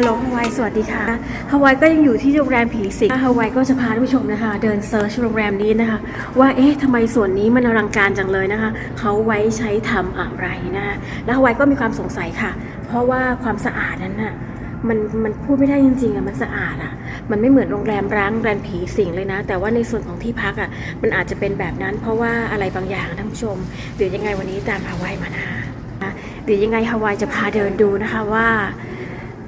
ฮัลโหลฮาวายสวัสดีค่ะฮาวายก็ยังอยู่ที่โรงแรมผีสิงฮาวายก็จะพาท่านผู้ชมนะคะ เดินเซิร์ชโรงแรมนี้นะคะ ว่าเอ๊ะทำไมส่วนนี้มันอลังการจังเลยนะคะเขาไว้ใช้ทำอะไรนะคะแล้วฮาวายก็มีความสงสัยค่ะ เพราะว่าความสะอาดนั้นน่ะมันมันพูดไม่ได้จริงๆอะมันสะอาดอะ มันไม่เหมือนโรงแรมร้างโรงแรมผีสิงเลยนะ แต่ว่าในส่วนของที่พักอะ มันอาจจะเป็นแบบนั้น เพราะว่าอะไรบางอย่างท่านผู้ชม เดี๋ยวยังไงวันนี้ตามฮาวายมานะคะเดี๋ยวยังไงฮาวายจะพาเดินดูนะคะว่า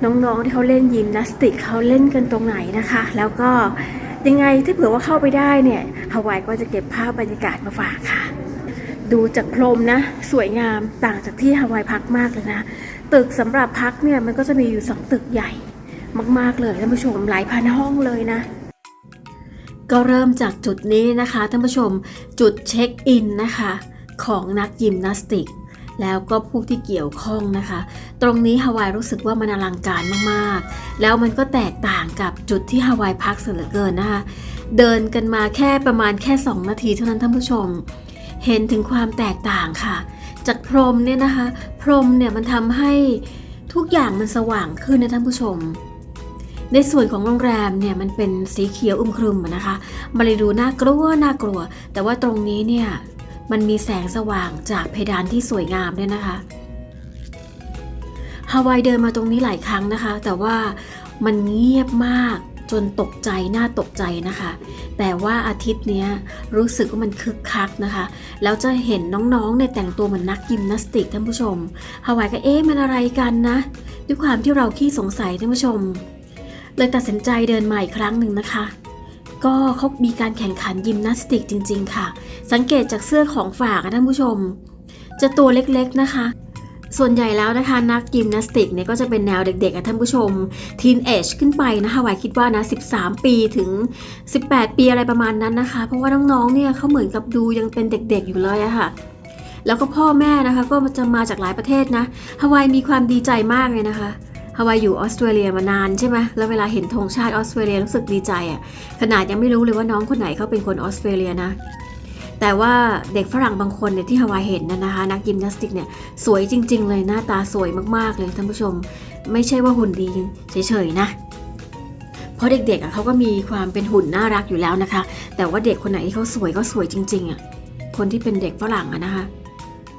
น้องๆที่เขาเล่นยิมนาสติกเขาเล่นกันตรงไหนนะคะ แล้วก็ยังไงถ้าเผื่อว่าเข้าไปได้เนี่ยฮาวายก็จะเก็บภาพบรรยากาศมาฝากค่ะ ดูจากพรมนะ สวยงามต่างจากที่ฮาวายพักมากเลยนะ ตึกสำหรับพักเนี่ยมันก็จะมีอยู่สองตึกใหญ่ มากๆเลยท่านผู้ชมหลายพันห้องเลยนะ ก็เริ่มจากจุดนี้นะคะท่านผู้ชมจุดเช็คอินนะคะ ของนักยิมนาสติก แล้วก็ผู้ที่เกี่ยวข้องนะคะ ตรงนี้ฮาวายรู้สึกว่ามันอลังการมากๆ แล้วมันก็แตกต่างกับจุดที่ฮาวายพักเสือเกินนะคะ เดินกันมาแค่ประมาณแค่ 2 นาทีเท่านั้นท่านผู้ชม เห็นถึงความแตกต่างค่ะ จากพรมเนี่ยนะคะ พรมเนี่ยมันทำให้ทุกอย่างมันสว่างขึ้นนะท่านผู้ชม ในส่วนของโรงแรมเนี่ยมันเป็นสีเขียวอึมครึมนะคะมันเลยดูน่ากลัวน่ากลัว แต่ว่าตรงนี้เนี่ยมันมีแสงสว่างจากเพดานที่สวยงามเนี่ยนะคะฮาวายเดินมาตรงนี้หลายครั้งนะคะ แต่ว่ามันเงียบมากจนตกใจน่าตกใจนะคะ แต่ว่าอาทิตย์นี้รู้สึกว่ามันคึกคักนะคะ แล้วจะเห็นน้องๆเนี่ยแต่งตัวเหมือนนักยิมนาสติกท่านผู้ชมฮาวายก็เอ๊ะมันอะไรกันนะ ด้วยความที่เราขี้สงสัยท่านผู้ชม เลยตัดสินใจเดินมาอีกครั้งหนึ่งนะคะ ก็เขามีการแข่งขันยิมนาสติกจริง ๆ ค่ะ สังเกตจากเสื้อของฝากอะท่านผู้ชม จะตัวเล็กๆนะคะส่วนใหญ่แล้วนะคะนักยิมนาสติกเนี่ยก็จะเป็นแนวเด็กๆอะท่านผู้ชมทีนเอจขึ้นไปนะคะวายคิดว่านะ 13 ปีถึง 18 ปีอะไรประมาณนั้นนะคะ เพราะว่าน้องๆเนี่ยเขาเหมือนกับดูยังเป็นเด็กๆอยู่เลยอะค่ะ แล้วก็พ่อแม่นะคะก็จะมาจากหลายประเทศนะฮาวายมีความดีใจมากเลยนะคะ ฮาวายอยู่ออสเตรเลียมานานใช่ไหมแล้วเวลาเห็นธงชาติออสเตรเลียรู้สึกดีใจอะ่ะขนาดยังไม่รู้เลยว่าน้องคนไหนเขาเป็นคนออสเตรเลียนะแต่ว่าเด็กฝรั่งบางคนเนี่ยที่ฮาวายเห็นนะนะคะนักยิมนาสติกเนี่ยสวยจริง ๆ เลยหน้าตาสวยมากๆเลยท่านผู้ชม ไม่ใช่ว่าหุ่นดีเฉยๆนะเพราะเด็กๆอะเขาก็มีความเป็นหุ่นน่ารักอยู่แล้วนะคะ แต่ว่าเด็กคนไหนที่เขาสวยก็สวยจริงๆอะคนที่เป็นเด็กฝรั่งอะนะคะ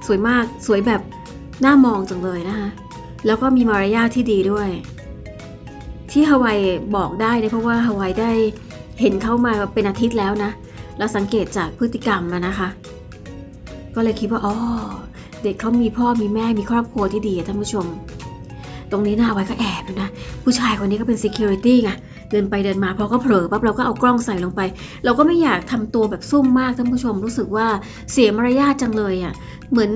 สวยมากสวยแบบน่ามองจังเลยนะคะ แล้วก็มีมารยาทที่ดีด้วย ที่ฮาวายบอกได้เนี่ยเพราะว่าฮาวายได้เห็นเข้ามาเป็นอาทิตย์แล้วนะแล้วสังเกตจากพฤติกรรมมานะคะ ก็เลยคิดว่าอ๋อเด็กเขามีพ่อมีแม่มีครอบครัวที่ดีท่านผู้ชม ตรงนี้นะฮาวายก็แอบดูนะ ผู้ชายคนนี้ก็เป็น security ไงเดินไปเดินมาพอก็เผลอปั๊บเราก็เอากล้องใส่ลงไป เราก็ไม่อยากทำตัวแบบซุ่มมากท่านผู้ชมรู้สึกว่าเสียมารยาทจังเลยอะ่ะเหมือน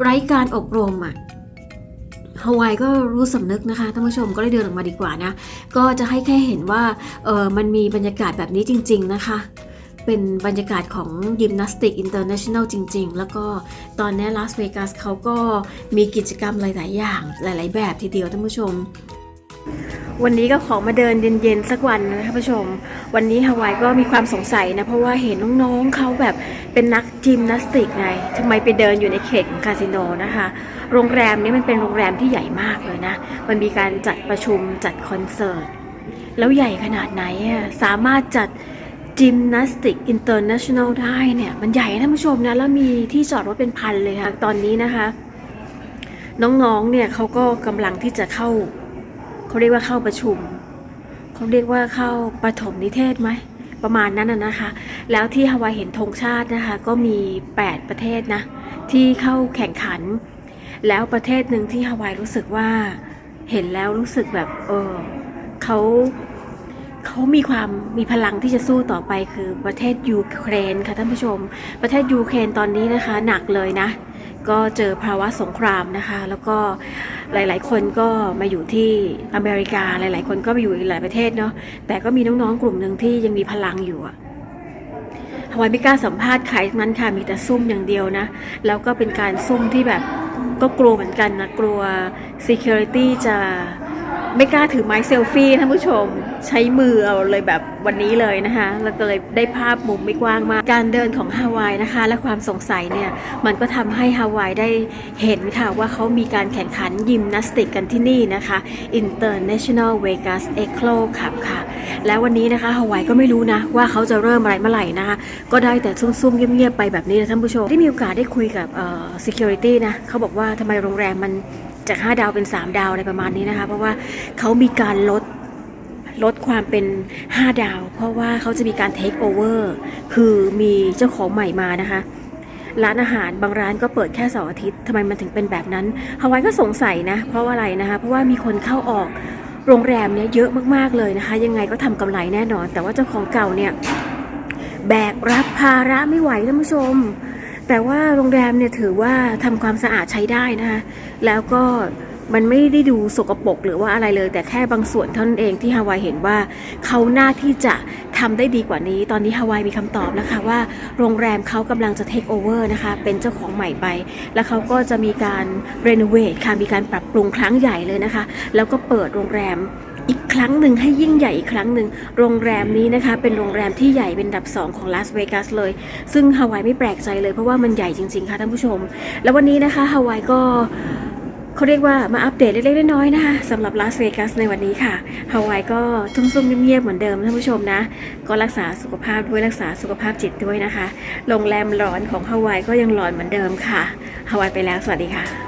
ไร้การอบรมอะ ฮาวายก็รู้สำนึกนะคะท่านผู้ชมก็เลยเดินออกมาดีกว่านะ ก็จะให้แค่เห็นว่าเออมันมีบรรยากาศแบบนี้จริง ๆ นะคะ เป็นบรรยากาศของยิมนาสติกอินเตอร์เนชั่นแนลจริง ๆ แล้วก็ตอนนี้ลาสเวกัสเขาก็มีกิจกรรมหลาย ๆ อย่างหลาย ๆ แบบทีเดียวท่านผู้ชม วันนี้ก็ขอมาเดินเย็นๆสักวันนะท่านผู้ชม วันนี้ฮาวายก็มีความสงสัยนะ เพราะว่าเห็นน้องๆเขาแบบเป็นนักจิมนาสติกไงทำไมไปเดินอยู่ในเขตของคาสิโนนะคะ โรงแรมนี้มันเป็นโรงแรมที่ใหญ่มากเลยนะ มันมีการจัดประชุมจัดคอนเสิร์ต แล้วใหญ่ขนาดไหนอะสามารถจัดจิมนาสติกอินเตอร์เนชั่นแนลได้เนี่ย มันใหญ่นะท่านผู้ชมนะ แล้วมีที่จอดรถเป็นพันเลยค่ะ ตอนนี้นะคะ น้องๆเนี่ยเขาก็กำลังที่จะเข้า เขาเรียกว่าเข้าประชุม เขาเรียกว่าเข้าประถมนิเทศไหม ประมาณนั้นนะนะคะ แล้วที่ฮาวายเห็นธงชาตินะคะ ก็มี 8 ประเทศนะ ที่เข้าแข่งขัน แล้วประเทศหนึ่งที่ฮาวายรู้สึกว่าเห็นแล้วรู้สึกแบบ เออเขาเขามีความมีพลังที่จะสู้ต่อไปคือประเทศยูเครนค่ะท่านผู้ชม ประเทศยูเครนตอนนี้นะคะ หนักเลยนะ ก็เจอภาวะสงครามนะคะ แล้วก็หลายๆ คนก็มาอยู่ที่อเมริกาหลาย ๆ คนก็ไปอยู่อีกหลายประเทศเนาะแต่ก็มีน้องๆกลุ่มหนึ่งที่ยังมีพลังอยู่อะฮาวายไม่กล้าสัมภาษณ์ใครทั้งนั้นค่ะมีแต่ซุ่มอย่างเดียวนะ แล้วก็เป็นการซุ่มที่แบบก็กลัวเหมือนกันนะกลัว security จะ ไม่กล้าถือไม้เซลฟี่ท่านผู้ชม ใช้มือเอาเลยแบบวันนี้เลยนะคะแล้วก็เลยได้ภาพมุมไม่กว้างมาก การเดินของฮาวายนะคะ และความสงสัยเนี่ยมันก็ทำให้ฮาวายได้เห็นค่ะว่าเขามีการแข่งขันยิมนาสติกกันที่นี่นะคะ International Vegas Echo Cup ค่ะ แล้ววันนี้นะคะฮาวายก็ไม่รู้นะว่าเขาจะเริ่มอะไรเมื่อไหร่นะคะก็ได้แต่ซุ่มๆเงียบๆไปแบบนี้นะท่านผู้ชมได้มีโอกาสได้คุยกับเอ่อ security นะเขาบอกว่าทำไมโรงแรมมัน จาก 5 ดาวเป็น 3 ดาวอะไรประมาณนี้นะคะ เพราะว่าเขามีการลดลดความเป็น 5 ดาว เพราะว่าเขาจะมีการเทคโอเวอร์คือมีเจ้าของใหม่มานะคะ ร้านอาหารบางร้านก็เปิดแค่เสาร์อาทิตย์ทำไมมันถึงเป็นแบบนั้นฮาวายก็สงสัยนะ เพราะว่าอะไรนะคะ เพราะว่ามีคนเข้าออกโรงแรมเนี้ยเยอะมากๆเลยนะคะ ยังไงก็ทำกำไรแน่นอน แต่ว่าเจ้าของเก่าเนี่ยแบกรับภาระไม่ไหวท่านผู้ชม แต่ว่าโรงแรมเนี่ยถือว่าทำความสะอาดใช้ได้นะคะแล้วก็มันไม่ได้ดูสกปรกหรือว่าอะไรเลย แต่แค่บางส่วนเท่านั้นเองที่ฮาวายเห็นว่าเขาหน้าที่จะทำได้ดีกว่านี้ ตอนนี้ฮาวายมีคำตอบแล้วค่ะว่าโรงแรมเขากำลังจะเทคโอเวอร์นะคะเป็นเจ้าของใหม่ไป แล้วเขาก็จะมีการรีโนเวทค่ะมีการปรับปรุงครั้งใหญ่เลยนะคะ แล้วก็เปิดโรงแรม อีกครั้งหนึ่งให้ยิ่งใหญ่อีกครั้งหนึ่งโรงแรมนี้นะคะเป็นโรงแรมที่ใหญ่เป็นอันดับ 2 ของลาสเวกัสเลย ซึ่งฮาวายไม่แปลกใจเลยเพราะว่ามันใหญ่จริงๆค่ะท่านผู้ชม แล้ววันนี้นะคะฮาวายก็เขาเรียกว่ามาอัปเดตเล็กๆน้อยๆนะคะสำหรับลาสเวกัสในวันนี้ค่ะฮาวายก็ทุ่มๆเงียบๆเหมือนเดิมท่านผู้ชมนะ ก็รักษาสุขภาพด้วยรักษาสุขภาพจิตด้วยนะคะโรงแรมร้อนของฮาวายก็ยังร้อนเหมือนเดิมค่ะฮาวายไปแล้วสวัสดีค่ะ